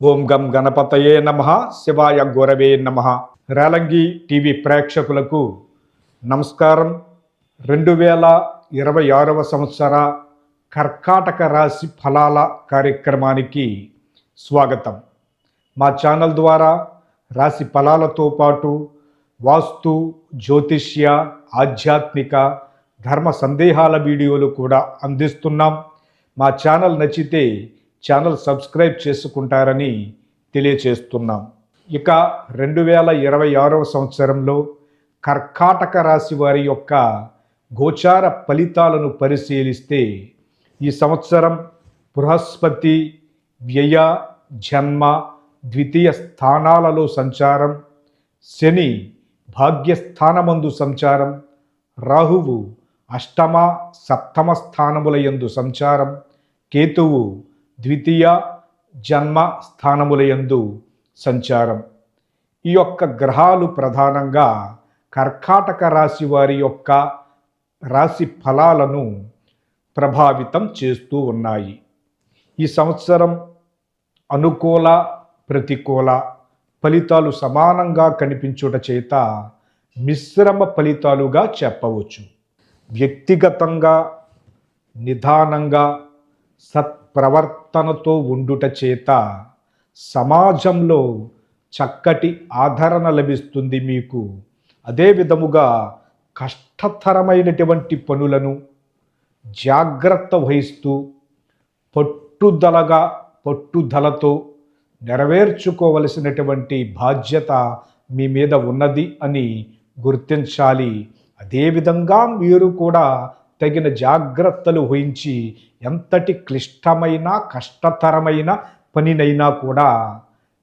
ఓం గం గణపతయే నమ శివాయ గౌరవే నమ. రేలంగి టీవీ ప్రేక్షకులకు నమస్కారం. రెండు వేల ఇరవై ఆరవ సంవత్సర కర్కాటక రాశి ఫలాల కార్యక్రమానికి స్వాగతం. మా ఛానల్ ద్వారా రాశి ఫలాలతో పాటు వాస్తు జ్యోతిష్య ఆధ్యాత్మిక ధర్మ సందేహాల వీడియోలు కూడా అందిస్తున్నాం. మా ఛానల్ నచ్చితే ఛానల్ సబ్స్క్రైబ్ చేసుకుంటారని తెలియచేస్తున్నాం. ఇక రెండు వేల ఇరవై ఆరవ సంవత్సరంలో కర్కాటక రాశి వారి యొక్క గోచార ఫలితాలను పరిశీలిస్తే ఈ సంవత్సరం బృహస్పతి వ్యయ జన్మ ద్వితీయ స్థానాలలో సంచారం శని భాగ్యస్థానమందు సంచారం రాహువు అష్టమ సప్తమ స్థానముల యందు సంచారం కేతువు ద్వితీయ జన్మ స్థానముల యందు సంచారం. ఈ యొక్క గ్రహాలు ప్రధానంగా కర్కాటక రాశి వారి యొక్క రాశి ఫలాలను ప్రభావితం చేస్తూ ఉన్నాయి. ఈ సంవత్సరం అనుకూల ప్రతికూల ఫలితాలు సమానంగా కనిపించుట చేత మిశ్రమ ఫలితాలుగా చెప్పవచ్చు. వ్యక్తిగతంగా నిదానంగా ప్రవర్తనతో ఉండుట చేత సమాజంలో చక్కటి ఆదరణ లభిస్తుంది మీకు. అదే విధముగా కష్టతరమైనటువంటి పనులను జాగ్రత్త వహిస్తూ పట్టుదలగా పట్టుదలతో నెరవేర్చుకోవలసినటువంటి బాధ్యత మీ మీద ఉన్నది అని గుర్తించాలి. అదేవిధంగా మీరు కూడా తగిన జాగ్రత్తలు వహించి ఎంతటి క్లిష్టమైన కష్టతరమైన పనినైనా కూడా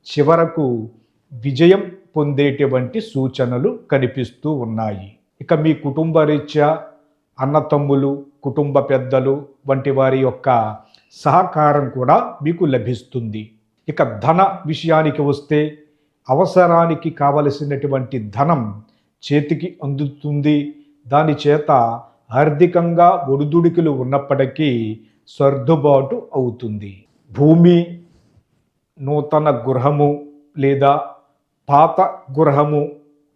చివరకు విజయం పొందేటువంటి సూచనలు కనిపిస్తూ ఉన్నాయి. ఇక మీ కుటుంబ రీత్యా అన్నతమ్ములు కుటుంబ పెద్దలు వంటి వారి యొక్క సహకారం కూడా మీకు లభిస్తుంది. ఇక ధన విషయానికి వస్తే అవసరానికి కావలసినటువంటి ధనం చేతికి అందుతుంది. దాని చేత ఆర్థికంగా ఒడిదుడికులు ఉన్నప్పటికీ సర్దుబాటు అవుతుంది. భూమి నూతన గృహము లేదా పాత గృహము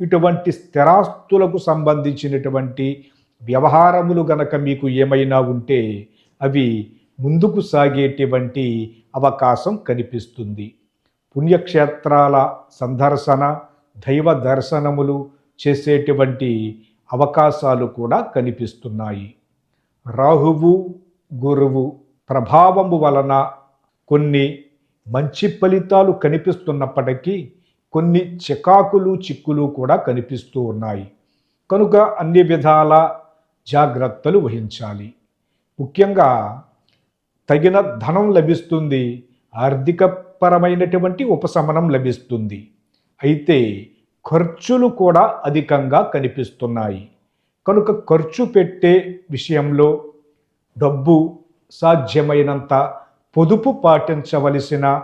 ఇటువంటి స్థిరాస్తులకు సంబంధించినటువంటి వ్యవహారములు గనక మీకు ఏమైనా ఉంటే అవి ముందుకు సాగేటువంటి అవకాశం కనిపిస్తుంది. పుణ్యక్షేత్రాల సందర్శన దైవ దర్శనములు చేసేటువంటి అవకాశాలు కూడా కనిపిస్తున్నాయి. రాహువు గురువు ప్రభావము వలన కొన్ని మంచి ఫలితాలు కనిపిస్తున్నప్పటికీ కొన్ని చికాకులు చిక్కులు కూడా కనిపిస్తూ ఉన్నాయి. కనుక అన్ని విధాల జాగ్రత్తలు వహించాలి. ముఖ్యంగా తగిన ధనం లభిస్తుంది. ఆర్థికపరమైనటువంటి ఉపశమనం లభిస్తుంది. అయితే ఖర్చులు కూడా అధికంగా కనిపిస్తున్నాయి. కనుక ఖర్చు పెట్టే విషయంలో డబ్బు సాధ్యమైనంత పొదుపు పాటించవలసిన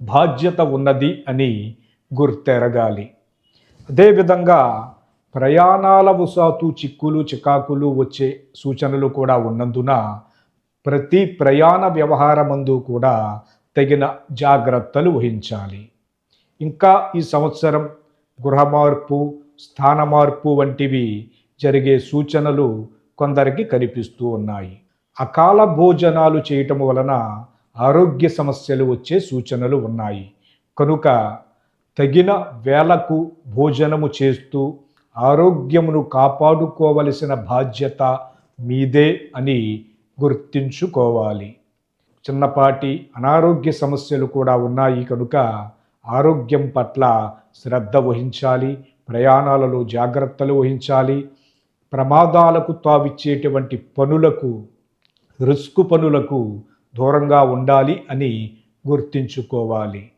బాధ్యత ఉన్నది అని గుర్తెరగాలి. అదేవిధంగా ప్రయాణాల వసాతు చిక్కులు చికాకులు వచ్చే సూచనలు కూడా ఉన్నందున ప్రతి ప్రయాణ వ్యవహారమందు కూడా తగిన జాగ్రత్తలు వహించాలి. ఇంకా ఈ సంవత్సరం గృహ మార్పు స్థాన మార్పు వంటివి జరిగే సూచనలు కొందరికి కనిపిస్తూ ఉన్నాయి. అకాల భోజనాలు చేయటం వలన ఆరోగ్య సమస్యలు వచ్చే సూచనలు ఉన్నాయి. కనుక తగిన వేళకు భోజనము చేస్తూ ఆరోగ్యమును కాపాడుకోవలసిన బాధ్యత మీదే అని గుర్తించుకోవాలి. చిన్నపాటి అనారోగ్య సమస్యలు కూడా ఉన్నాయి కనుక ఆరోగ్యం పట్ల శ్రద్ధ వహించాలి ప్రయాణాలలో జాగ్రత్తలు వహించాలి. ప్రమాదాలకు తావిచ్చేటువంటి పనులకు రిస్క్ పనులకు దూరంగా ఉండాలి అని గుర్తించుకోవాలి.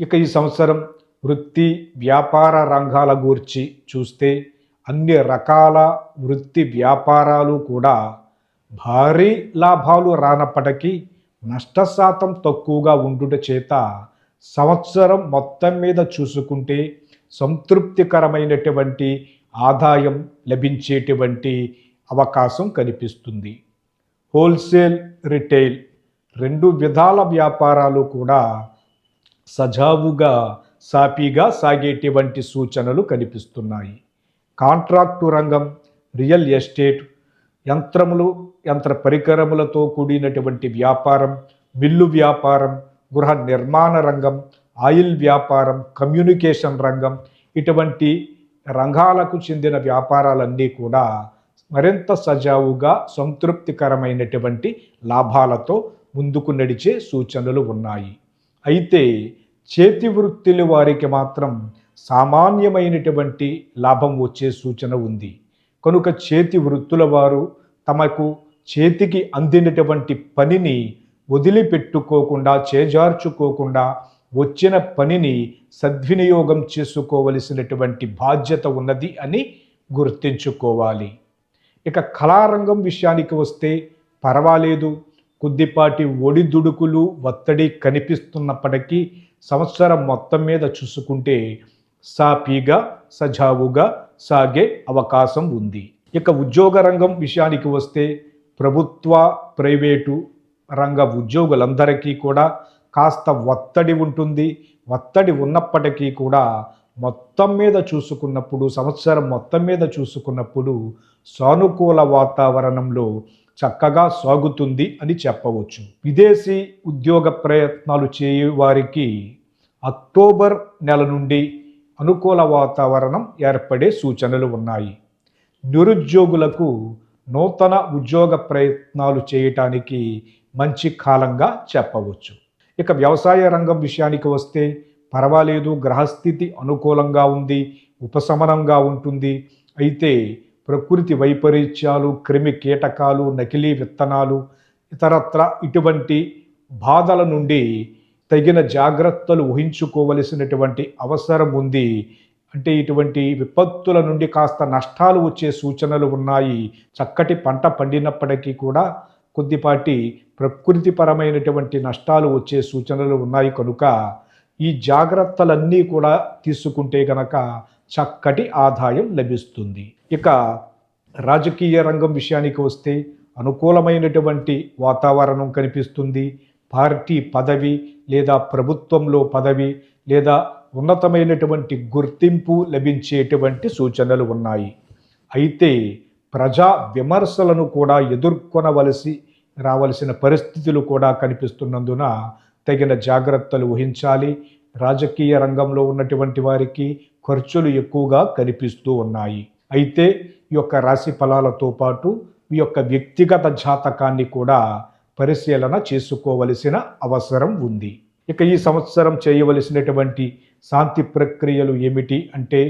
ఇక ఈ సంవత్సరం వృత్తి వ్యాపార రంగాల గూర్చి చూస్తే అన్ని రకాల వృత్తి వ్యాపారాలు కూడా భారీ లాభాలు రానప్పటికీ నష్ట శాతం తక్కువగా ఉండుట చేత సంవత్సరం మొత్తం మీద చూసుకుంటే సంతృప్తికరమైనటువంటి ఆదాయం లభించేటువంటి అవకాశం కనిపిస్తుంది. హోల్సేల్ రిటైల్ రెండు విధాల వ్యాపారాలు కూడా సజావుగా సాపీగా సాగేటువంటి సూచనలు కనిపిస్తున్నాయి. కాంట్రాక్టు రంగం రియల్ ఎస్టేట్ యంత్రములు యంత్ర పరికరములతో కూడినటువంటి వ్యాపారం మిల్లు వ్యాపారం గృహ నిర్మాణ రంగం ఆయిల్ వ్యాపారం కమ్యూనికేషన్ రంగం ఇటువంటి రంగాలకు చెందిన వ్యాపారాలన్నీ కూడా మరింత సజావుగా సంతృప్తికరమైనటువంటి లాభాలతో ముందుకు నడిచే సూచనలు ఉన్నాయి. అయితే చేతి వృత్తుల వారికి మాత్రం సామాన్యమైనటువంటి లాభం వచ్చే సూచన ఉంది. కనుక చేతి వృత్తుల వారు తమకు చేతికి అందినటువంటి పనిని వదిలిపెట్టుకోకుండా చేజార్చుకోకుండా వచ్చిన పనిని సద్వినియోగం చేసుకోవలసినటువంటి బాధ్యత ఉన్నది అని గుర్తించుకోవాలి. ఇక కళారంగం విషయానికి వస్తే పర్వాలేదు. కొద్దిపాటి ఒడిదుడుకులు ఒత్తిడి కనిపిస్తున్నప్పటికీ సంవత్సరం మొత్తం మీద చూసుకుంటే సాపీగా సజావుగా సాగే అవకాశం ఉంది. ఇక ఉద్యోగ రంగం విషయానికి వస్తే ప్రభుత్వ ప్రైవేటు రంగ ఉద్యోగులందరికీ కూడా కాస్త ఒత్తిడి ఉంటుంది. ఒత్తిడి ఉన్నప్పటికీ కూడా మొత్తం మీద చూసుకున్నప్పుడు సంవత్సరం మొత్తం మీద చూసుకున్నప్పుడు సానుకూల వాతావరణంలో చక్కగా సాగుతుంది అని చెప్పవచ్చు. విదేశీ ఉద్యోగ ప్రయత్నాలు చేయు వారికి అక్టోబర్ నెల నుండి అనుకూల వాతావరణం ఏర్పడే సూచనలు ఉన్నాయి. నిరుద్యోగులకు నూతన ఉద్యోగ ప్రయత్నాలు చేయటానికి మంచి కాలంగా చెప్పవచ్చు. ఇక వ్యవసాయ రంగం విషయానికి వస్తే పర్వాలేదు గ్రహస్థితి అనుకూలంగా ఉంది ఉపశమనంగా ఉంటుంది. అయితే ప్రకృతి వైపరీత్యాలు క్రిమి కీటకాలు నకిలీ విత్తనాలు ఇతరత్ర ఇటువంటి బాధల నుండి తగిన జాగ్రత్తలు ఊహించుకోవలసినటువంటి అవసరం ఉంది. అంటే ఇటువంటి విపత్తుల నుండి కాస్త నష్టాలు వచ్చే సూచనలు ఉన్నాయి. చక్కటి పంట పండినప్పటికీ కూడా కొద్దిపాటి ప్రకృతిపరమైనటువంటి నష్టాలు వచ్చే సూచనలు ఉన్నాయి కనుక ఈ జాగ్రత్తలన్నీ కూడా తీసుకుంటే గనక చక్కటి ఆదాయం లభిస్తుంది. ఇక రాజకీయ రంగం విషయానికి వస్తే అనుకూలమైనటువంటి వాతావరణం కనిపిస్తుంది. పార్టీ పదవి లేదా ప్రభుత్వంలో పదవి లేదా ఉన్నతమైనటువంటి గుర్తింపు లభించేటువంటి సూచనలు ఉన్నాయి. అయితే ప్రజా విమర్శలను కూడా ఎదుర్కొనవలసి రావలసిన పరిస్థితులు కూడా కనిపిస్తున్నందున తగిన జాగ్రత్తలు ఊహించాలి రాజకీయ రంగంలో ఉన్నటువంటి వారికి ఖర్చులు ఎక్కువగా కనిపిస్తూ ఉన్నాయి. అయితే ఈ యొక్క రాశి ఫలాలతో పాటు ఈ యొక్క వ్యక్తిగత జాతకాన్ని కూడా పరిశీలన చేసుకోవలసిన అవసరం ఉంది. ఇక ఈ సంవత్సరం చేయవలసినటువంటి శాంతి ప్రక్రియలు ఏమిటి అంటే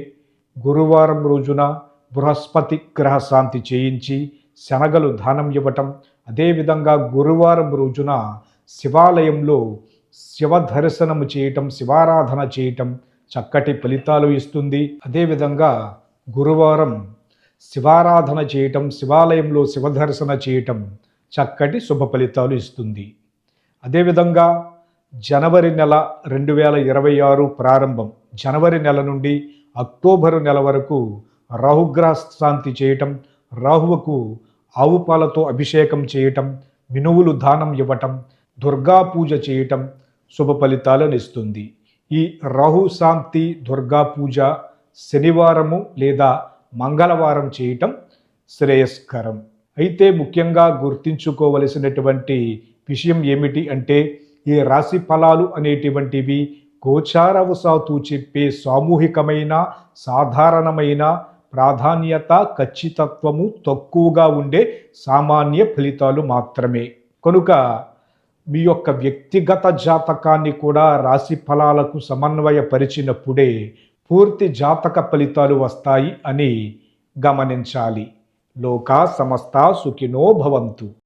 గురువారం రోజున బృహస్పతి గ్రహ శాంతి చేయించి శనగలు దానం ఇవ్వటం. అదేవిధంగా గురువారం రోజున శివాలయంలో శివ దర్శనము చేయటం శివారాధన చేయటం చక్కటి ఫలితాలు ఇస్తుంది. అదేవిధంగా గురువారం శివారాధన చేయటం శివాలయంలో శివదర్శన చేయటం చక్కటి శుభ ఫలితాలు ఇస్తుంది. అదేవిధంగా జనవరి నెల రెండు వేల ఇరవై ఆరు ప్రారంభం. జనవరి నెల నుండి అక్టోబరు నెల వరకు రాహుగ్రహ శాంతి చేయటం రాహువుకు ఆవు పాలతో అభిషేకం చేయటం మినువులు దానం ఇవ్వటం దుర్గా పూజ చేయటం శుభ ఫలితాలను ఇస్తుంది ఈ రాహు శాంతి దుర్గా పూజ శనివారము లేదా మంగళవారం చేయటం శ్రేయస్కరం. అయితే ముఖ్యంగా గుర్తించుకోవలసినటువంటి విషయం ఏమిటి అంటే ఈ రాశి ఫలాలు అనేటువంటివి గోచారవశాతు చెప్పే సామూహికమైన సాధారణమైన ప్రాధాన్యత ఖచ్చితత్వము తక్కువగా ఉండే సామాన్య ఫలితాలు మాత్రమే. కనుక మీ యొక్క వ్యక్తిగత జాతకాన్ని కూడా రాశి ఫలాలకు సమన్వయపరిచినప్పుడే పూర్తి జాతక ఫలితాలు వస్తాయి అని గమనించాలి. లోకా సమస్త సుఖినో భవంతు.